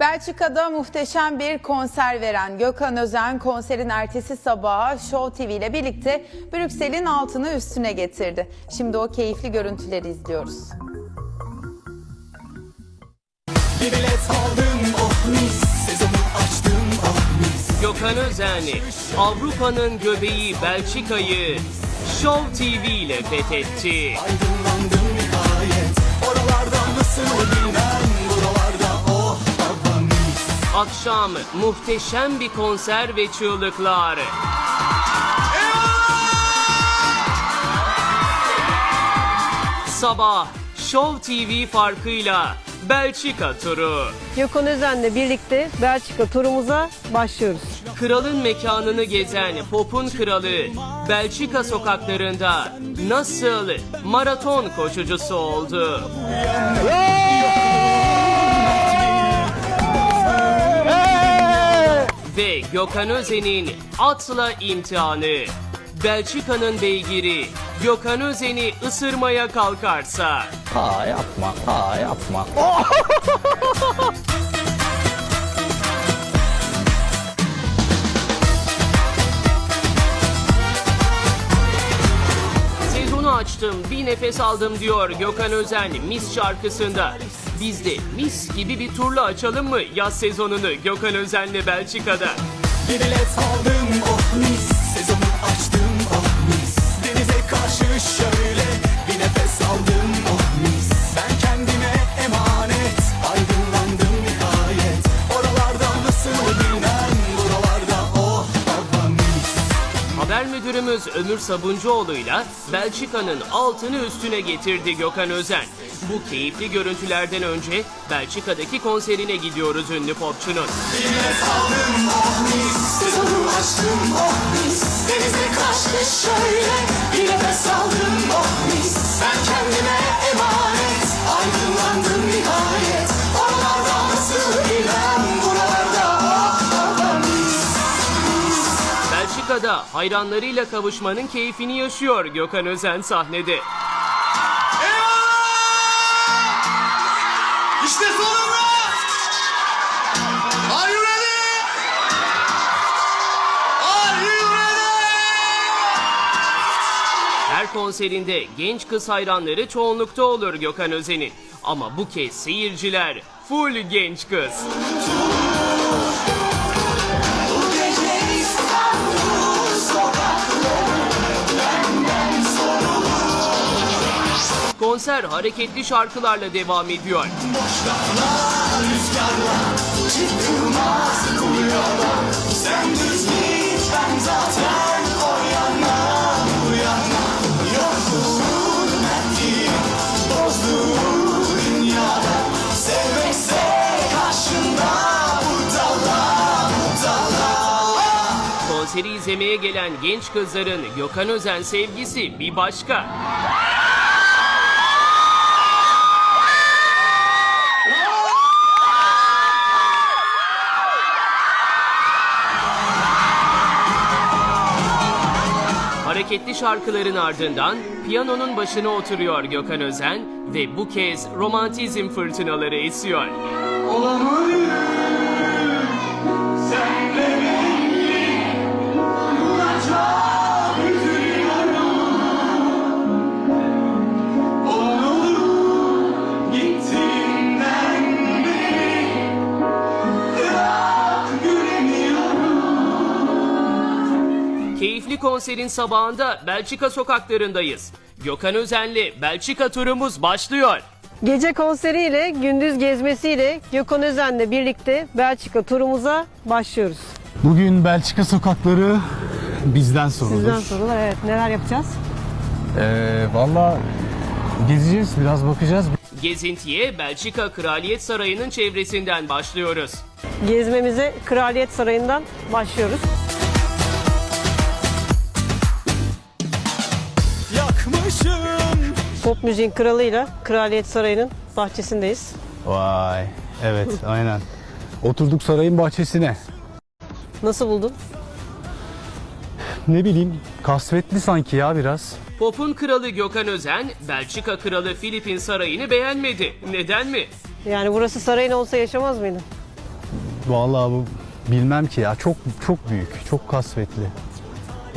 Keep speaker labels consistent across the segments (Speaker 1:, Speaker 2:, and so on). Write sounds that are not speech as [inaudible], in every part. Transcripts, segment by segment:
Speaker 1: Belçika'da muhteşem bir konser veren Gökhan Özen konserin ertesi sabahı Show TV ile birlikte Brüksel'in altını üstüne getirdi. Şimdi o keyifli görüntüleri izliyoruz.
Speaker 2: Bir bilet aldım oh mis Sezonu açtım oh mis
Speaker 3: Gökhan Özen, Avrupa'nın göbeği Belçika'yı Show TV ile fethetti.
Speaker 2: Aydınlandım nihayet Oralarda nasıl bilmem mis
Speaker 3: Akşam muhteşem bir konser ve çığlıklar. Sabah Show TV farkıyla Belçika turu.
Speaker 4: Gökhan Özen'le birlikte Belçika turumuza başlıyoruz.
Speaker 3: Kralın mekanını gezen popun kralı Belçika sokaklarında nasıl maraton koşucusu oldu? Ve Gökhan Özen'in atla imtihanı. Belçika'nın beygiri Gökhan Özen'i ısırmaya kalkarsa
Speaker 5: Ha yapma, ha yapma. [laughs]
Speaker 3: Sezonu açtım, bir nefes aldım diyor Gökhan Özen Mis şarkısında. Biz de mis gibi bir turla açalım mı yaz sezonunu Gökhan Özen'le Belçika'da?
Speaker 2: Bir bilet aldım oh mis. Sezonu açtım oh mis. Denize karşı şöyle Bir nefes aldım oh mis. Ben kendime emanet Aydınlandım nihayet. Oralarda nasıl bilmem Buralarda oh baba mis.
Speaker 3: Haber müdürümüz Ömür Sabuncuoğlu'yla Belçika'nın altını üstüne getirdi Gökhan Özen. Bu keyifli görüntülerden önce Belçika'daki konserine gidiyoruz ünlü popçunun.
Speaker 2: Sezonu açtım oh mis Denize karşı şöyle Bir nefes aldım oh mis Ben kendime emanet Aydınlandım nihayet Oralarda nasıl bilmem Buralarda oh mis
Speaker 3: Belçika'da hayranlarıyla kavuşmanın keyfini yaşıyor Gökhan Özen sahnede.
Speaker 2: İşte sonunda Are you ready? Are you ready?
Speaker 3: Her konserinde genç kız hayranları çoğunlukta olur Gökhan Özen'in. Ama bu kez seyirciler full genç kız. Konser hareketli şarkılarla devam ediyor. Konseri izlemeye gelen genç kızların Gökhan Özen sevgisi bir başka. Hareketli şarkıların ardından piyanonun başına oturuyor Gökhan Özen ve bu kez romantizm fırtınaları esiyor.
Speaker 2: Olamayız
Speaker 3: Keyifli konserin sabahında Belçika sokaklarındayız. Gökhan Özen'le Belçika turumuz başlıyor.
Speaker 4: Gece konseriyle, gündüz gezmesiyle Gökhan Özen'le birlikte Belçika turumuza başlıyoruz.
Speaker 6: Bugün Belçika sokakları bizden sorulur.
Speaker 4: Sizden sorular evet neler yapacağız?
Speaker 6: Ee, Valla gezeceğiz, biraz bakacağız.
Speaker 3: Gezintiye Belçika Kraliyet Sarayı'nın çevresinden başlıyoruz.
Speaker 4: Gezmemize Kraliyet Sarayı'ndan başlıyoruz. Pop müziğin kralıyla Kraliyet Sarayı'nın bahçesindeyiz.
Speaker 6: Vay, evet [laughs] aynen. Oturduk sarayın bahçesine.
Speaker 4: Nasıl buldun?
Speaker 6: Ne bileyim, kasvetli sanki ya biraz.
Speaker 3: Pop'un kralı Gökhan Özen, Belçika kralı Filip'in sarayını beğenmedi. Neden mi?
Speaker 4: Yani burası sarayın olsa yaşamaz mıydın?
Speaker 2: Vallahi bu bilmem ki ya çok çok büyük, çok kasvetli.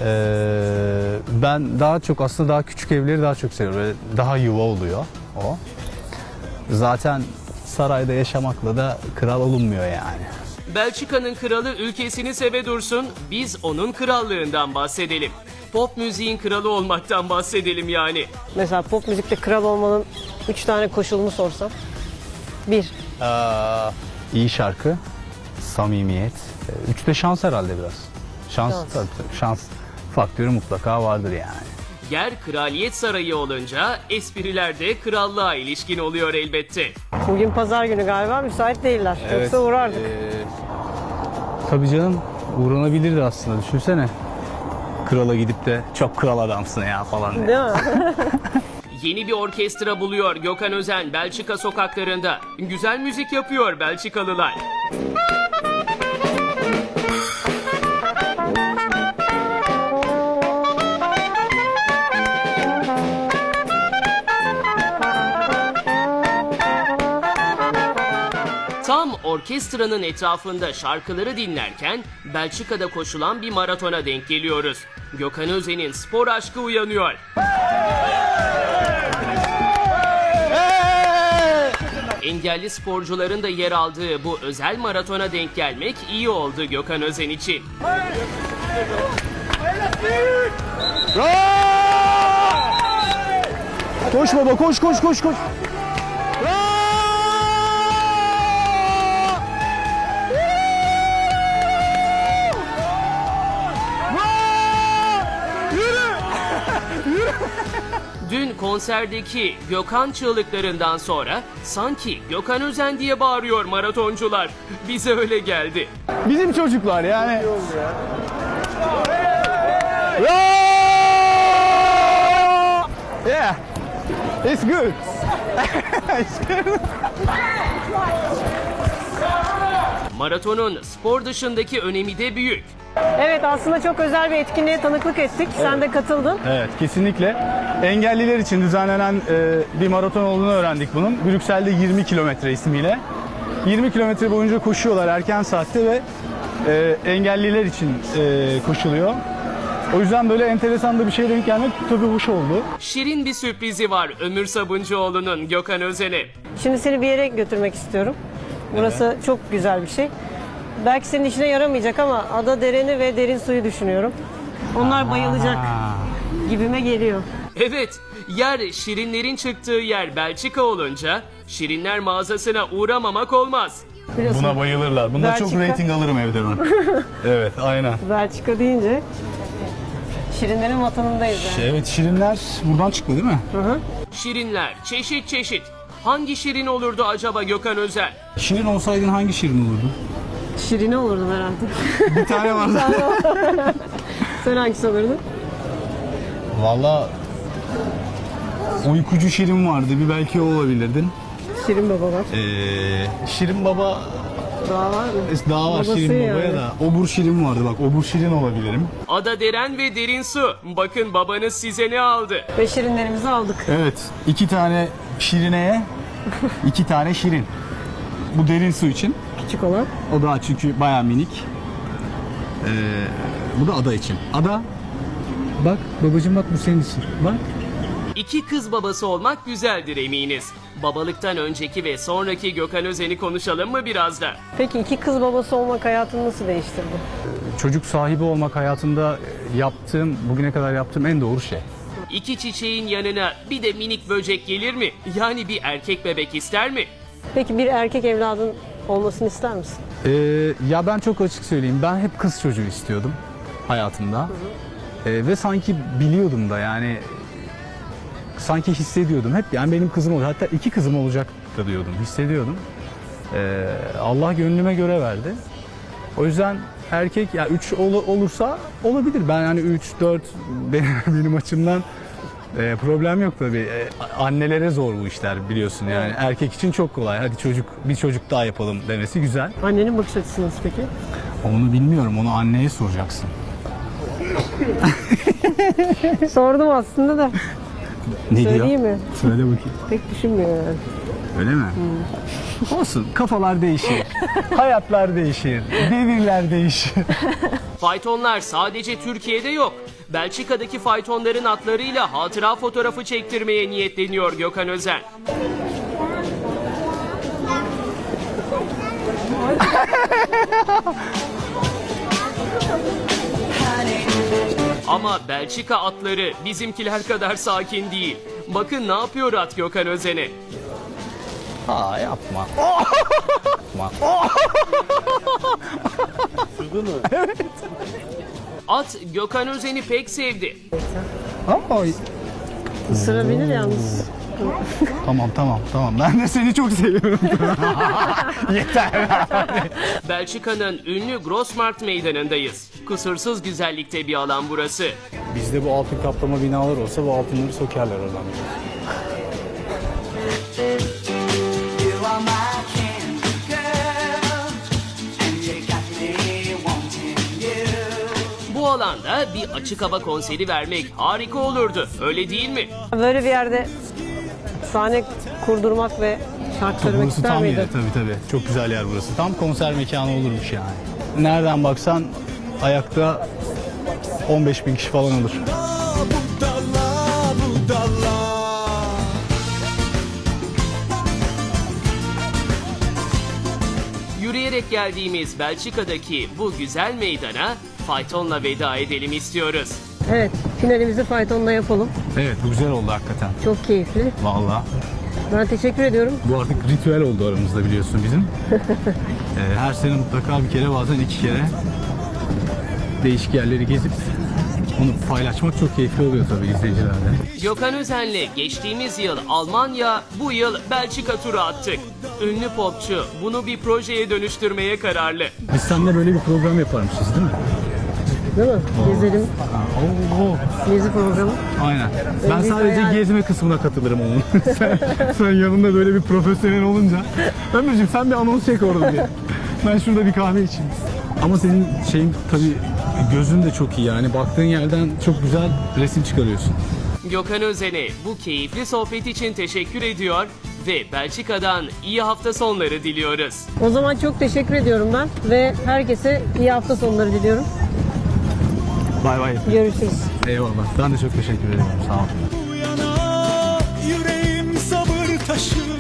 Speaker 2: Ee, ben daha çok aslında daha küçük evleri daha çok seviyorum. Daha yuva oluyor o. Zaten sarayda yaşamakla da kral olunmuyor yani.
Speaker 3: Belçika'nın kralı ülkesini seve dursun, biz onun krallığından bahsedelim. Pop müziğin kralı olmaktan bahsedelim yani.
Speaker 4: Mesela pop müzikte kral olmanın 3 tane koşulunu sorsam. 1.
Speaker 2: Ee, iyi şarkı, samimiyet. Ee, Üçte şans herhalde biraz. Şans,
Speaker 4: Şans.
Speaker 2: tabii, şans faktörü mutlaka vardır yani.
Speaker 3: Yer kraliyet sarayı olunca espriler de krallığa ilişkin oluyor elbette.
Speaker 4: Bugün pazar günü galiba müsait değiller. Yoksa uğrardık.
Speaker 2: Ee, tabii canım uğranabilirdi aslında düşünsene. Krala gidip de çok kral adamsın ya falan diye.
Speaker 4: Değil mi? [laughs]
Speaker 3: Yeni bir orkestra buluyor Gökhan Özen Belçika sokaklarında. Güzel müzik yapıyor Belçikalılar. Orkestranın etrafında şarkıları dinlerken Belçika'da koşulan bir maratona denk geliyoruz. Gökhan Özen'in spor aşkı uyanıyor. Engelli sporcuların da yer aldığı bu özel maratona denk gelmek iyi oldu Gökhan Özen için.
Speaker 2: Koş baba koş koş koş koş. [laughs]
Speaker 3: Dün konserdeki Gökhan çığlıklarından sonra sanki Gökhan Özen diye bağırıyor maratoncular. Bize öyle geldi.
Speaker 2: Bizim çocuklar yani. Yeah. [laughs] It's good.
Speaker 3: Maratonun spor dışındaki önemi de büyük.
Speaker 4: Evet aslında çok özel bir etkinliğe tanıklık ettik. Sen de katıldın.
Speaker 2: Evet kesinlikle. Engelliler için düzenlenen e, bir maraton olduğunu öğrendik bunun. Brüksel'de 20 kilometre ismiyle. 20 kilometre boyunca koşuyorlar erken saatte ve e, engelliler için e, koşuluyor. O yüzden böyle enteresan da bir şeye denk gelmek tabii hoş oldu.
Speaker 3: Şirin bir sürprizi var Ömür Sabuncuoğlu'nun Gökhan Özen'e.
Speaker 4: Şimdi seni bir yere götürmek istiyorum. Burası çok güzel bir şey. Belki senin işine yaramayacak ama ada dereni ve derin suyu düşünüyorum. Onlar bayılacak gibime geliyor.
Speaker 3: Evet, yer Şirinlerin çıktığı yer Belçika olunca Şirinler mağazasına uğramamak olmaz.
Speaker 4: Biliyorsun
Speaker 2: Buna bayılırlar. Bunda çok
Speaker 4: Belçika.
Speaker 2: rating alırım evde ben. [laughs] evet aynen.
Speaker 4: Belçika deyince Şirinlerin vatanındayız yani.
Speaker 2: Evet şirinler buradan çıktı değil mi?
Speaker 3: Şirinler çeşit çeşit. Hangi şirin olurdu acaba Gökhan Özen?
Speaker 2: Şirin olsaydın hangi şirin olurdu?
Speaker 4: Şirine olurdum herhalde. [laughs]
Speaker 2: Bir tane vardı.
Speaker 4: Sen hangisi olurdun?
Speaker 2: Valla uykucu şirin vardı. Bir belki o olabilirdin.
Speaker 4: Şirin baba var.
Speaker 2: Ee, şirin baba
Speaker 4: Daha var mı?
Speaker 2: daha var
Speaker 4: Babası
Speaker 2: şirin babaya
Speaker 4: yani.
Speaker 2: da. Obur şirin vardı bak. Obur şirin olabilirim.
Speaker 3: Ada deren ve derin su. Bakın babanız size ne aldı?
Speaker 4: Ve şirinlerimizi aldık.
Speaker 2: Evet. iki tane şirineye iki tane şirin. Bu derin su için.
Speaker 4: Küçük olan.
Speaker 2: O daha çünkü bayağı minik. Ee, bu da ada için. Ada Bak babacığım bak bu senin için. Bak.
Speaker 3: İki kız babası olmak güzeldir eminiz. Babalıktan önceki ve sonraki Gökhan Özen'i konuşalım mı biraz da?
Speaker 4: Peki iki kız babası olmak hayatını nasıl değiştirdi?
Speaker 2: Çocuk sahibi olmak hayatımda yaptığım, bugüne kadar yaptığım en doğru şey.
Speaker 3: İki çiçeğin yanına bir de minik böcek gelir mi? Yani bir erkek bebek ister mi?
Speaker 4: Peki bir erkek evladın olmasını ister misin?
Speaker 2: Ee, ya ben çok açık söyleyeyim. Ben hep kız çocuğu istiyordum hayatımda. Ee, ve sanki biliyordum da yani sanki hissediyordum. Hep yani benim kızım olacak. Hatta iki kızım olacak da diyordum. Hissediyordum. Ee, Allah gönlüme göre verdi. O yüzden erkek ya 3 olursa olabilir. Ben yani 3 4 [laughs] benim, benim açımdan e, problem yok tabii. E, annelere zor bu işler biliyorsun yani. Erkek için çok kolay. Hadi çocuk bir çocuk daha yapalım demesi güzel.
Speaker 4: Annenin bakış açısı nasıl peki?
Speaker 2: Onu bilmiyorum. Onu anneye soracaksın. [laughs]
Speaker 4: Sordum aslında da
Speaker 2: Ne
Speaker 4: Söyleyeyim mi?
Speaker 2: Söyle bakayım.
Speaker 4: pek düşünmüyor yani.
Speaker 2: Öyle mi? Olsun. Kafalar değişir. [laughs] Hayatlar değişir. Devirler değişir. [laughs]
Speaker 3: Faytonlar sadece Türkiye'de yok. Belçika'daki faytonların atlarıyla hatıra fotoğrafı çektirmeye niyetleniyor Gökhan Özen. [laughs] Ama Belçika atları bizimkiler kadar sakin değil. Bakın ne yapıyor at Gökhan Özen'e.
Speaker 5: Aa yapma. [laughs] yapma.
Speaker 3: At Gökhan Özen'i pek sevdi.
Speaker 2: Ama
Speaker 4: Isırabilir yalnız.
Speaker 2: tamam tamam tamam. Ben de seni çok seviyorum. [laughs] Yeter.
Speaker 3: Belçika'nın ünlü Grossmarkt meydanındayız. Kusursuz güzellikte bir alan burası.
Speaker 2: Bizde bu altın kaplama binalar olsa bu altınları sökerler oradan.
Speaker 3: Bu alanda bir açık hava konseri vermek harika olurdu. Öyle değil mi?
Speaker 4: Böyle bir yerde sahne kurdurmak ve şarkı söylemek
Speaker 2: Burası
Speaker 4: ister
Speaker 2: tam
Speaker 4: miydin?
Speaker 2: yeri tabii tabii. Çok güzel yer burası. Tam konser mekanı olurmuş yani. Nereden baksan ayakta 15 bin kişi falan olur.
Speaker 7: Budala budala
Speaker 3: Yürüyerek geldiğimiz Belçika'daki bu güzel meydana faytonla veda edelim istiyoruz.
Speaker 4: Evet, finalimizi faytonla yapalım.
Speaker 2: Evet bu güzel oldu hakikaten.
Speaker 4: Çok keyifli.
Speaker 2: Vallahi.
Speaker 4: Ben teşekkür ediyorum.
Speaker 2: Bu artık ritüel oldu aramızda biliyorsun bizim. [laughs] Ee, her sene mutlaka bir kere bazen iki kere değişik yerleri gezip onu paylaşmak çok keyifli oluyor tabii izleyicilerle.
Speaker 3: Gökhan Özen'le geçtiğimiz yıl Almanya, bu yıl Belçika turu attık. Ünlü popçu bunu bir projeye dönüştürmeye kararlı.
Speaker 2: Biz seninle böyle bir program yaparmışız değil mi?
Speaker 4: Değil mi? Gezelim.
Speaker 2: Oo.
Speaker 4: Gezi programı.
Speaker 2: Aynen. Ben
Speaker 4: bir
Speaker 2: sadece
Speaker 4: hayal.
Speaker 2: gezme kısmına katılırım onun. [laughs] sen, sen yanında böyle bir profesyonel olunca. Ömürcüğüm sen bir anons çek orada bir. Ben şurada bir kahve içeyim. Ama senin şeyin tabii gözün de çok iyi yani. Baktığın yerden çok güzel resim çıkarıyorsun.
Speaker 3: Gökhan Özen'e bu keyifli sohbet için teşekkür ediyor ve Belçika'dan iyi hafta sonları diliyoruz.
Speaker 4: O zaman çok teşekkür ediyorum ben ve herkese iyi hafta sonları diliyorum.
Speaker 2: Bay bay.
Speaker 4: Görüşürüz.
Speaker 2: Eyvallah. Ben de çok teşekkür ederim. Sağ olun. Yüreğim sabır taşı.